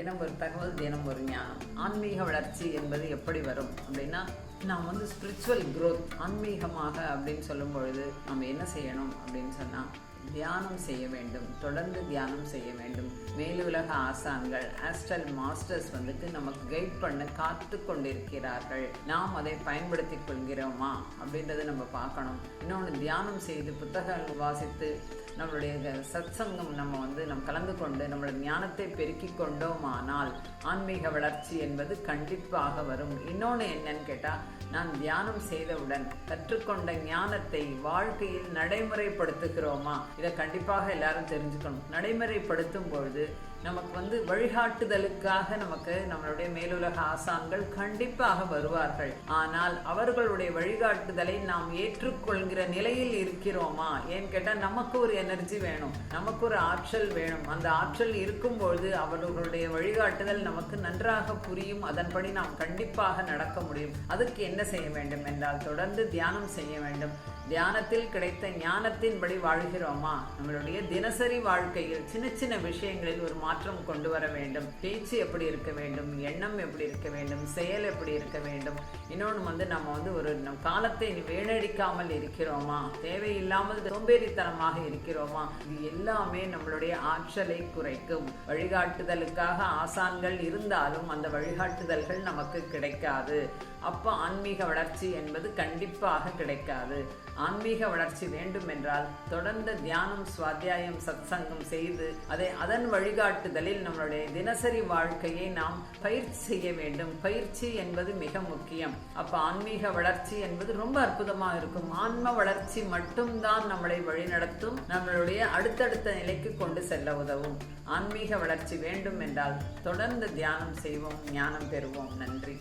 தினம் ஒரு தகவல் தினம் ஒரு ஞானம். ஆன்மீக வளர்ச்சி என்பது எப்படி வரும் அப்படின்னா நாம் வந்து ஸ்பிரிச்சுவல் க்ரோத் ஆன்மீகமாக அப்படின்னு சொல்லும் பொழுது நம்ம என்ன செய்யணும் அப்படின்னு சொன்னால் தியானம் செய்ய வேண்டும் தொடர்ந்து தியானம் செய்ய வேண்டும். மேலுலக ஆசான்கள் ஆஸ்ட்ரல் மாஸ்டர்ஸ் வந்துட்டு நமக்கு கைட் பண்ண காத்து கொண்டிருக்கிறார்கள். நாம் அதை பயன்படுத்தி கொள்கிறோமா அப்படின்றத நம்ம பார்க்கணும். இன்னொன்று தியானம் செய்து புத்தகங்கள் வாசித்து நம்மளுடைய சத்சங்கம் நம்ம வந்து நம் கலந்து கொண்டு நம்மளோட ஞானத்தை பெருக்கிக் கொண்டோமானால் ஆன்மீக வளர்ச்சி என்பது கண்டிப்பாக வரும். இன்னொன்று என்னன்னு கேட்டால் நான் தியானம் செய்தவுடன் கற்றுக்கொண்ட ஞானத்தை வாழ்க்கையில் நடைமுறைப்படுத்துகிறோமா? இதை கண்டிப்பாக எல்லாரும் தெரிஞ்சுக்கணும். நடைமுறைப்படுத்தும் பொழுது நமக்கு வந்து வழிகாட்டுதலுக்காக நமக்கு நம்மளுடைய மேலுலக ஆசான்கள் கண்டிப்பாக வருவார்கள். ஆனால் அவர்களுடைய வழிகாட்டுதலை நாம் ஏற்றுக்கொள்கிற நிலையில் இருக்கிறோமா? ஏன்னு கேட்டால் நமக்கு ஒரு எனர்ஜி வேணும். நமக்கு ஒரு ஆற்றல் வேணும். அந்த ஆற்றல் இருக்கும்பொழுது அவர்களுடைய வழிகாட்டுதல் நமக்கு நன்றாக புரியும். அதன்படி நாம் கண்டிப்பாக நடக்க முடியும். அதுக்கு என்ன செய்ய வேண்டும் என்றால் தொடர்ந்து தியானம் செய்ய வேண்டும். தியானத்தில் கிடைத்த ஞானத்தின்படி வாழ்கிறோமா? நம்மளுடைய தினசரி வாழ்க்கையில் சின்ன சின்ன விஷயங்களில் ஒரு மாற்றம் கொண்டு வர வேண்டும். பேச்சு எப்படி இருக்க வேண்டும்? எண்ணம் எப்படி இருக்க வேண்டும்? செயல் எப்படி இருக்க வேண்டும்? இன்னொன்று வந்து நம்ம வந்து ஒரு நம் காலத்தை வீணடிக்காமல் இருக்கிறோமா? தேவையில்லாமல் சோம்பேறித்தனமாக இருக்கிறோமா? இது எல்லாமே நம்மளுடைய ஆற்றலை குறைக்கும். வழிகாட்டுதலுக்காக ஆசான்கள் இருந்தாலும் அந்த வழிகாட்டுதல்கள் நமக்கு கிடைக்காது. அப்போ ஆன்மீக வளர்ச்சி என்பது கண்டிப்பாக கிடைக்காது. ஆன்மீக வளர்ச்சி வேண்டும் என்றால் தொடர்ந்து தியானம் சுவாத்தியாயம் சத்சங்கம் செய்து அதை அதன் வழிகாட்டுதலில் நம்மளுடைய தினசரி வாழ்க்கையை நாம் பயிற்சி செய்ய வேண்டும். பயிற்சி என்பது மிக முக்கியம். அப்ப ஆன்மீக வளர்ச்சி என்பது ரொம்ப அற்புதமாக இருக்கும். ஆன்ம வளர்ச்சி மட்டும்தான் நம்மளை வழிநடத்தும் நம்மளுடைய அடுத்தடுத்த நிலைக்கு கொண்டு செல்ல உதவும். ஆன்மீக வளர்ச்சி வேண்டும் என்றால் தொடர்ந்து தியானம் செய்வோம் ஞானம் பெறுவோம். நன்றி.